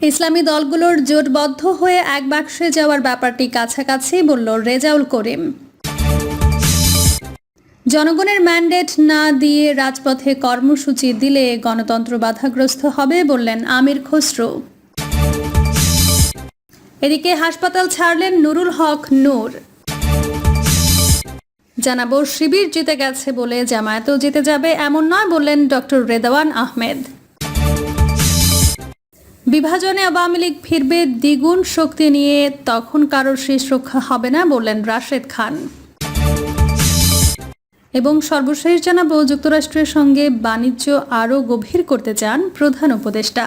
ইসলামী দলগুলোর জোটবদ্ধ হয়ে এক বাক্সে যাওয়ার ব্যাপারটি কাছাকাছি, বলল রেজাউল করিম। জনগণের ম্যান্ডেট না দিয়ে রাজপথে কর্মসূচি দিলে গণতন্ত্র বাধাগ্রস্ত হবে, বললেন আমির খসরু। এদিকে হাসপাতাল ছাড়লেন নুরুল হক নূর। জানাব, শিবির জিতে গেছে বলে জামায়াতও জিতে যাবে এমন নয়, বললেন ডক্টর রেদাওয়ান আহমেদ। বিভাজনে আওয়ামী লীগ ফিরবে দ্বিগুণ শক্তি নিয়ে তখন কারোর শেষ রক্ষা হবে না বললেন রাশেদ খান। এবং সর্বশেষ জানাব, যুক্তরাষ্ট্রের সঙ্গে বাণিজ্য আরও গভীর করতে চান প্রধান উপদেষ্টা।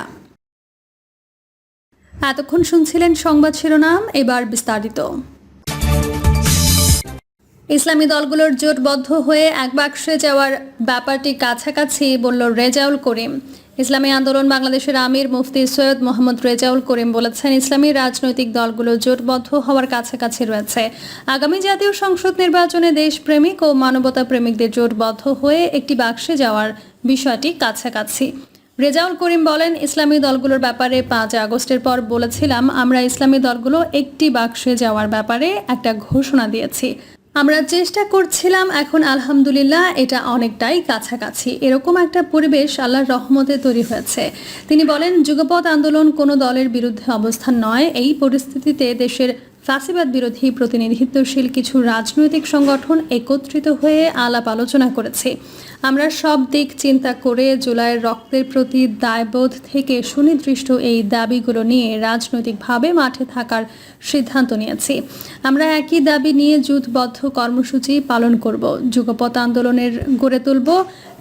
এতক্ষণ শুনছিলেন সংবাদ শিরোনাম, এবার বিস্তারিত। ইসলামী দলগুলোর জোটবদ্ধ হয়ে এক বাক্সে যাওয়ার ব্যাপারটি কাছাকাছি, বলল রেজাউল করিম। ইসলামী আন্দোলন বাংলাদেশের আমির মুফতি সৈয়দ মোহাম্মদ রেজাউল করিম বলেছেন, ইসলামী রাজনৈতিক দলগুলো জোটবদ্ধ হওয়ার কাছাকাছি রয়েছে। আগামী জাতীয় সংসদ নির্বাচনে দেশপ্রেমিক ও মানবতা প্রেমিকদের জোটবদ্ধ হয়ে একটি বাক্সে যাওয়ার বিষয়টি কাছাকাছি। রেজাউল করিম বলেন, ইসলামী দলগুলোর ব্যাপারে পাঁচ আগস্টের পর বলেছিলাম, আমরা ইসলামী দলগুলো একটি বাক্সে যাওয়ার ব্যাপারে একটা ঘোষণা দিয়েছি। আমরা চেষ্টা করছিলাম, এখন আলহামদুলিল্লাহ এটা অনেকটাই কাছাকাছি। এরকম একটা পরিবেশ আল্লাহর রহমতে তৈরি হয়েছে। তিনি বলেন যুগপথ আন্দোলন কোনো দলের বিরুদ্ধে অবস্থান নয়। এই পরিস্থিতিতে দেশের ফাঁসিবাদ বিরোধী প্রতিনিধিত্বশীল কিছু রাজনৈতিক সংগঠন একত্রিত হয়ে আলাপ আলোচনা করেছে। আমরা সব দিক চিন্তা করে জুলাইয়ের রক্তের প্রতি দায়বোধ থেকে সুনির্দিষ্ট এই দাবিগুলো নিয়ে রাজনৈতিকভাবে মাঠে থাকার সিদ্ধান্ত নিয়েছি। আমরা একই দাবি নিয়ে যুথবদ্ধ কর্মসূচি পালন করব। যুগপৎ আন্দোলনের গড়ে তুলব।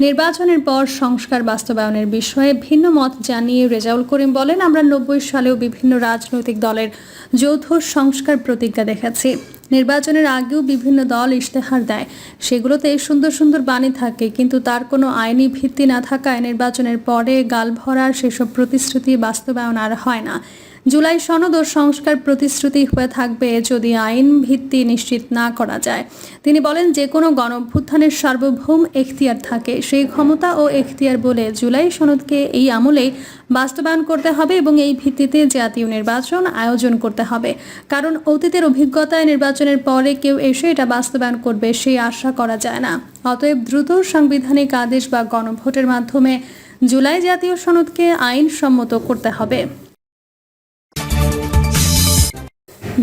নির্বাচনের পর সংস্কার বাস্তবায়নের বিষয়ে ভিন্ন মত জানিয়ে রেজাউল করিম বলেন, আমরা নব্বই সালেও বিভিন্ন রাজনৈতিক দলের যৌথ সংস্কার প্রতিজ্ঞা দেখেছি নির্বাচনের আগেও বিভিন্ন দল ইশতেহার দেয়। সেগুলোতে সুন্দর সুন্দর বাণী থাকে, কিন্তু তার কোনো আইনি ভিত্তি না থাকায় নির্বাচনের পরে গাল ভরার সেসব প্রতিশ্রুতি বাস্তবায়ন আর হয় না। জুলাই সনদ ও সংস্কার প্রতিশ্রুতি হয়ে থাকবে যদি আইন ভিত্তি নিশ্চিত না করা যায়। তিনি বলেন যে কোনো গণভ্যুত্থানের সার্বভৌম এখতিয়ার থাকে। সেই ক্ষমতা ও এখতিয়ার বলে জুলাই সনদকে এই আমলে বাস্তবায়ন করতে হবে এবং এই ভিত্তিতে জাতীয় নির্বাচন আয়োজন করতে হবে। কারণ অতীতের অভিজ্ঞতায় নির্বাচনের পরে কেউ এসে এটা বাস্তবায়ন করবে, সেই আশা করা যায় না। অতএব দ্রুত সাংবিধানিক আদেশ বা গণভোটের মাধ্যমে জুলাই জাতীয় সনদকে আইনসম্মত করতে হবে।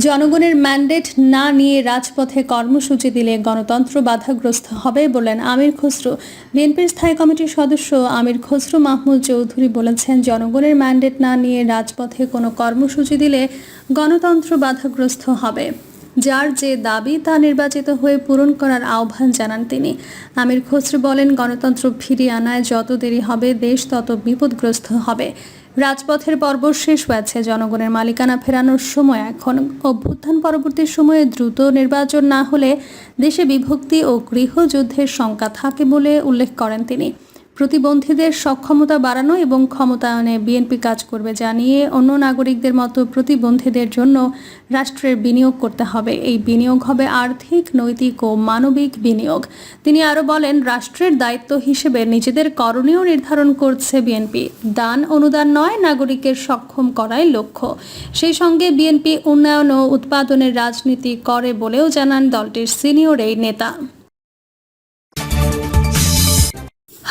জনগণের ম্যান্ডেট না নিয়ে রাজপথে কর্মসূচি দিলে গণতন্ত্র বাধাগ্রস্ত হবে বলেন আমির খসরু। বিএনপির স্থায়ী কমিটির সদস্য আমির খসরু মাহমুদ চৌধুরী বলেছেন, জনগণের ম্যান্ডেট না নিয়ে রাজপথে কোনো কর্মসূচি দিলে গণতন্ত্র বাধাগ্রস্ত হবে। যার যে দাবি তা নির্বাচিত হয়ে পূরণ করার আহ্বান জানান তিনি। আমির খসরু বলেন, গণতন্ত্র ফিরিয়ে আনায় যত দেরি হবে, দেশ তত বিপদগ্রস্ত হবে। রাজপথের পর্ব শেষ হয়েছে। জনগণের মালিকানা ফেরানোর সময় এখন অভ্যুত্থান পরবর্তী সময়ে দ্রুত নির্বাচন না হলে দেশে বিভক্তি ও গৃহযুদ্ধের শঙ্কা থাকে বলে উল্লেখ করেন তিনি। প্রতিবন্ধীদের সক্ষমতা বাড়ানো এবং ক্ষমতায়নে বিএনপি কাজ করবে জানিয়ে অন্য নাগরিকদের মতো প্রতিবন্ধীদের জন্য রাষ্ট্রের বিনিয়োগ করতে হবে। এই বিনিয়োগ হবে আর্থিক, নৈতিক ও মানবিক বিনিয়োগ। তিনি আরও বলেন, রাষ্ট্রের দায়িত্ব হিসেবে নিজেদের করণীয় নির্ধারণ করছে বিএনপি। দান অনুদান নয়, নাগরিকের সক্ষম করাই লক্ষ্য। সেই সঙ্গে বিএনপি উন্নয়ন ও উৎপাদনের রাজনীতি করে বলেও জানান দলটির সিনিয়র এই নেতা।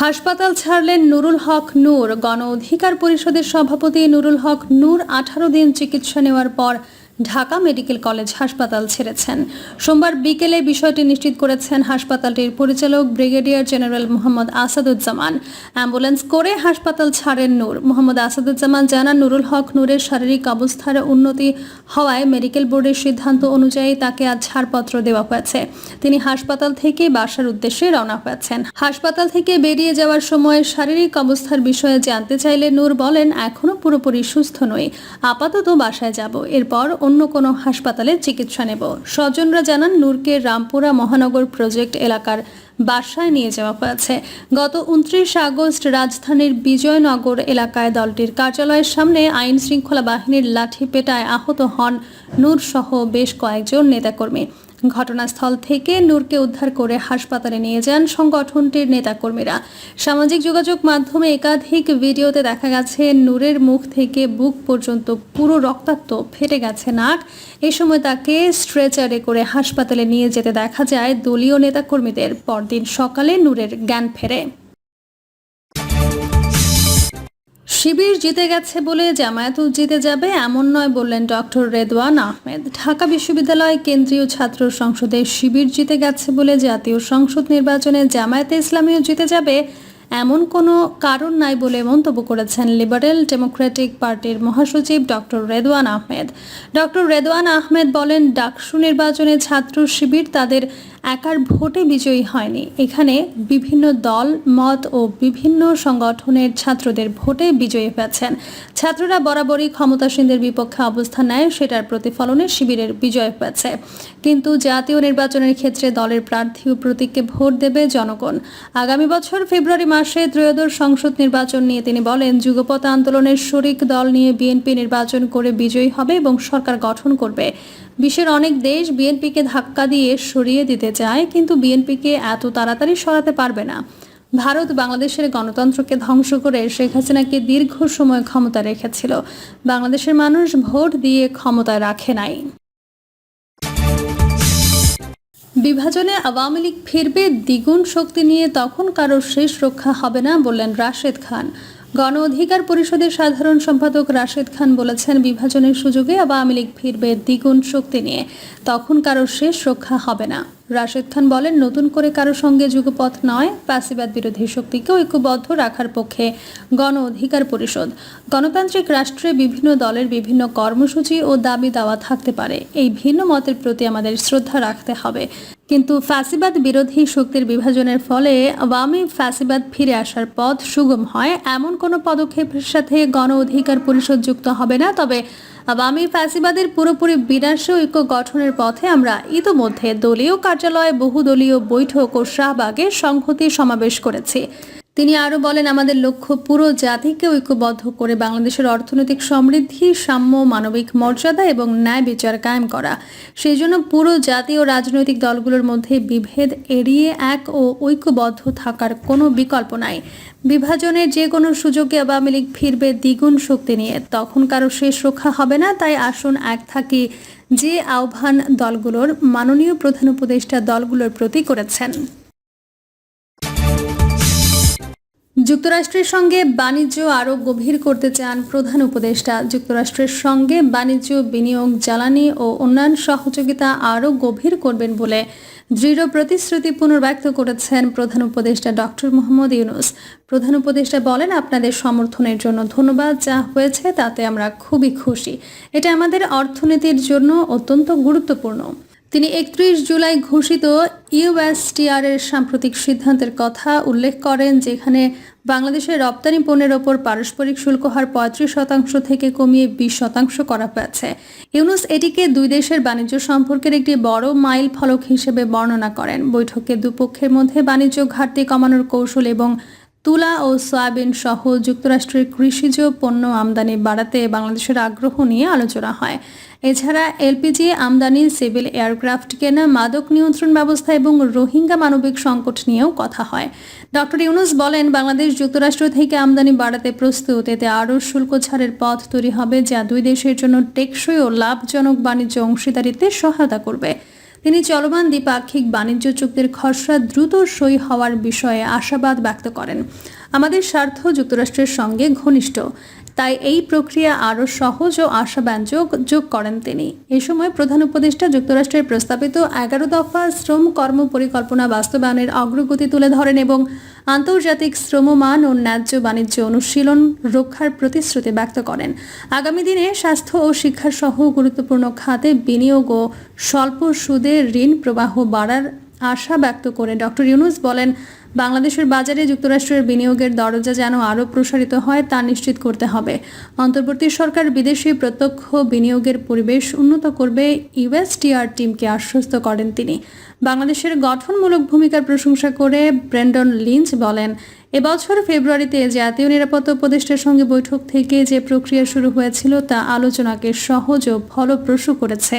হাসপাতাল ছাড়লেন নুরুল হক নূর। গণ অধিকার পরিষদের সভাপতি নুরুল হক নূর আঠারো দিন চিকিৎসা নেওয়ার পর ঢাকা মেডিকেল কলেজ হাসপাতাল ছেড়েছেন। সোমবার বিকেলে বিষয়টি নিশ্চিত করেছেন হাসপাতালটির পরিচালক brigadier general Mohammad Asaduzzaman. Ambulance করে হাসপাতাল ছাড়েন নূর। মোহাম্মদ আসাদুজ্জামান জানান, নুরুল হক নূরের শারীরিক অবস্থার উন্নতি হওয়ায় মেডিকেল বোর্ডের সিদ্ধান্ত অনুযায়ী তাকে আজ ছাড়পত্র দেওয়া হয়েছে। তিনি হাসপাতাল থেকে বাসার উদ্দেশ্যে রওনা হয়েছেন। হাসপাতাল থেকে বেরিয়ে যাওয়ার সময় শারীরিক অবস্থার বিষয়ে জানতে চাইলে নূর বলেন, এখনও পুরোপুরি সুস্থ নই। আপাতত বাসায় যাব। এরপর অন্য কোনো হাসপাতালে চিকিৎসা নেব। স্বজনরা জানান, নূরকে রামপুরা মহানগর প্রজেক্ট এলাকার বাসায় নিয়ে যাওয়া হয়েছে। গত উনত্রিশ আগস্ট রাজধানীর বিজয়নগর এলাকায় দলটির কার্যালয়ের সামনে আইন শৃঙ্খলা বাহিনীর লাঠি পেটায় আহত হন নূরসহ বেশ কয়েকজন নেতাকর্মী। ঘটনাস্থল থেকে নূরকে উদ্ধার করে হাসপাতালে নিয়ে যান সংগঠনটির নেতাকর্মীরা। সামাজিক যোগাযোগ মাধ্যমে একাধিক ভিডিওতে দেখা গেছে, নূরের মুখ থেকে বুক পর্যন্ত পুরো রক্তাক্ত, ফেটে গেছে নাক। এ সময় তাকে স্ট্রেচারে করে হাসপাতালে নিয়ে যেতে দেখা যায় দলীয় নেতাকর্মীদের। পরদিন সকালে নূরের জ্ঞান ফেরে। শিবির জিতে গেছে বলে জামায়াতও জিতে যাবে এমন নয় বললেন ডক্টর রেদওয়ান আহমেদ। ঢাকা বিশ্ববিদ্যালয় কেন্দ্রীয় ছাত্র সংসদে শিবির জিতে গেছে বলে জাতীয় সংসদ নির্বাচনে জামায়াতে ইসলামীও জিতে যাবে এমন কোনো কারণ নাই বলে মন্তব্য করেছেন লিবারেল ডেমোক্রেটিক পার্টির মহাসচিব ডক্টর রেদওয়ান আহমেদ। ডক্টর রেদওয়ান আহমেদ বলেন, ডাকসু নির্বাচনে ছাত্র শিবির তাদের একার ভোটে বিজয়ী হয়নি। এখানে বিভিন্ন দল, মত ও বিভিন্ন সংগঠনের ছাত্রদের ভোটে বিজয়ী হয়েছেন। ছাত্ররা বরাবরই ক্ষমতাসীনদের বিপক্ষে অবস্থান নেয়, সেটার প্রতিফলনে শিবিরের বিজয় হয়েছে। কিন্তু জাতীয় নির্বাচনের ক্ষেত্রে দলের প্রার্থী ও প্রতীককে ভোট দেবে জনগণ। আগামী বছর ফেব্রুয়ারি মাসে ত্রয়োদশ সংসদ নির্বাচন নিয়ে তিনি বলেন যুগপথ আন্দোলনের শরিক দল নিয়ে বিএনপি নির্বাচন করে বিজয়ী হবে এবং সরকার গঠন করবে। বিশ্বের অনেক দেশ বিএনপিকে ধাক্কা দিয়ে সরিয়ে দিতে চায়, কিন্তু বিএনপিকে এত তাড়াতাড়ি সরাতে পারবে না। ভারত বাংলাদেশের গণতন্ত্রকে ধ্বংস করে শেখ হাসিনাকে দীর্ঘ সময় ক্ষমতা রেখেছিল। বাংলাদেশের মানুষ ভোট দিয়ে ক্ষমতায় রাখে নাই। বিভাজনে আওয়ামী লীগ ফিরবে, দ্বিগুণ শক্তি নিয়ে তখন কারোর শেষ রক্ষা হবে না বললেন রাশেদ খান। গণ অধিকার পরিষদের সাধারণ সম্পাদক রাশেদ খান বলেছেন, বিভাজনের সুযোগে আওয়ামী লীগ ফিরবে দ্বিগুণ শক্তি নিয়ে। তখন কারোর শেষ রক্ষা হবে না। রাশেদ খান বলেন, নতুন করে কারও সঙ্গে যুগপথ নয় প্যাসিবাদ বিরোধী শক্তিকে ঐক্যবদ্ধ রাখার পক্ষে গণ অধিকার পরিষদ। গণতান্ত্রিক রাষ্ট্রে বিভিন্ন দলের বিভিন্ন কর্মসূচি ও দাবি দাওয়া থাকতে পারে। এই ভিন্ন মতের প্রতি আমাদের শ্রদ্ধা রাখতে হবে। কিন্তু ফ্যাসিবাদ বিরোধী শক্তির বিভাজনের ফলে আওয়ামী ফ্যাসিবাদ ফিরে আসার পথ সুগম হয়। এমন কোনো পদক্ষেপের সাথে গণ অধিকার পরিষদ যুক্ত হবে না, তবে আওয়ামী ফ্যাসিবাদের পুরোপুরি বিনাশ ঐক্য গঠনের পথে আমরা ইতোমধ্যে দলীয় কার্যালয়ে বহুদলীয় বৈঠক ও শাহবাগে সংহতি সমাবেশ করেছি। তিনি আরও বলেন, আমাদের লক্ষ্য পুরো জাতিকে ঐক্যবদ্ধ করে বাংলাদেশের অর্থনৈতিক সমৃদ্ধি, সাম্য, মানবিক মর্যাদা এবং ন্যায় বিচার কায়েম করা। সেই জন্য পুরো জাতি ও রাজনৈতিক দলগুলোর মধ্যে বিভেদ এড়িয়ে এক ও ঐক্যবদ্ধ থাকার কোনো বিকল্প নাই। বিভাজনের যে কোনো সুযোগে আওয়ামী লীগ ফিরবে দ্বিগুণ শক্তি নিয়ে। তখন কারও শেষ রক্ষা হবে না, তাই আসুন এক থাকি যে আহ্বান দলগুলোর মাননীয় প্রধান উপদেষ্টা দলগুলোর প্রতি করেছেন। যুক্তরাষ্ট্রের সঙ্গে বাণিজ্য আরও গভীর করতে চান প্রধান উপদেষ্টা। যুক্তরাষ্ট্রের সঙ্গে বাণিজ্য, বিনিয়োগ, জ্বালানি ও উন্নয়ন সহযোগিতা আরও গভীর করবেন বলে দৃঢ় প্রতিশ্রুতি পুনর্ব্যক্ত করেছেন প্রধান উপদেষ্টা ডক্টর মোহাম্মদ ইউনুস। প্রধান উপদেষ্টা বলেন, আপনাদের সমর্থনের জন্য ধন্যবাদ, যা হয়েছে তাতে আমরা খুবই খুশি। এটা আমাদের অর্থনীতির জন্য অত্যন্ত গুরুত্বপূর্ণ। তিনি একত্রিশ জুলাই ঘোষিত ইউএসটিআর এর সাম্প্রতিক সিদ্ধান্তের কথা উল্লেখ করেন, যেখানে বাংলাদেশের রপ্তানি পণ্যের ওপর পারস্পরিক শুল্ক হার পঁয়ত্রিশ শতাংশ থেকে কমিয়ে বিশ শতাংশ করা হয়েছে। ইউনুস এটিকে দুই দেশের বাণিজ্য সম্পর্কের একটি বড় মাইল ফলক হিসেবে বর্ণনা করেন। বৈঠকে দুপক্ষের মধ্যে বাণিজ্য ঘাটতি কমানোর কৌশল এবং তুলা ও সয়াবিন সহ যুক্তরাষ্ট্রের কৃষিজ পণ্য আমদানি বাড়াতে বাংলাদেশের আগ্রহ নিয়ে আলোচনা হয়। এছাড়া এলপিজি আমদানি, সিভিল এয়ারক্রাফট কেনা, মাদক নিয়ন্ত্রণ ব্যবস্থা এবং রোহিঙ্গা মানবিক সংকট নিয়েও কথা হয়। ডক্টর ইউনুস বলেন, বাংলাদেশ যুক্তরাষ্ট্র থেকে আমদানি বাড়াতে প্রস্তুত, এতে আরও শুল্ক ছাড়ের পথ তৈরি হবে, যা দুই দেশের জন্য টেকসই ও লাভজনক বাণিজ্য অংশীদারিতে সহায়তা করবে। তিনি চলমান দ্বিপাক্ষিক বাণিজ্য চুক্তির খসড়া দ্রুত সই হওয়ার বিষয়ে আশাবাদ ব্যক্ত করেন। আমাদের স্বার্থ যুক্তরাষ্ট্রের সঙ্গে ঘনিষ্ঠ। তাই এই প্রক্রিয়া আরও সহজ ও আশাব্যঞ্জক যোগ করেন তিনি। এ সময় প্রধান উপদেষ্টা যুক্তরাষ্ট্রের প্রস্তাবিত এগারো দফা শ্রম কর্ম পরিকল্পনা বাস্তবায়নের অগ্রগতি তুলে ধরেন এবং আন্তর্জাতিক শ্রমমান ও ন্যায্য বাণিজ্য অনুশীলন রক্ষার প্রতিশ্রুতি ব্যক্ত করেন। আগামী দিনে স্বাস্থ্য ও শিক্ষাসহ গুরুত্বপূর্ণ খাতে বিনিয়োগ ও স্বল্প সুদে ঋণ প্রবাহ বাড়ার আশা ব্যক্ত করে ডক্টর ইউনুস বলেন, বাংলাদেশের বাজারে যুক্তরাষ্ট্রের বিনিয়োগের দরজা যেন আরও প্রসারিত হয় তা নিশ্চিত করতে হবে। অন্তর্বর্তী সরকার বিদেশি প্রত্যক্ষ বিনিয়োগের পরিবেশ উন্নত করবে ইউএসটিআর টিমকে আশ্বস্ত করেন তিনি। বাংলাদেশের গঠনমূলক ভূমিকার প্রশংসা করে ব্রেন্ডন লিঞ্চ বলেন, এবছর ফেব্রুয়ারিতে জাতীয় নিরাপত্তা উপদেষ্টার সঙ্গে বৈঠক থেকে যে প্রক্রিয়া শুরু হয়েছিল তা আলোচনাকে সহজ ও ফলপ্রসূ করেছে।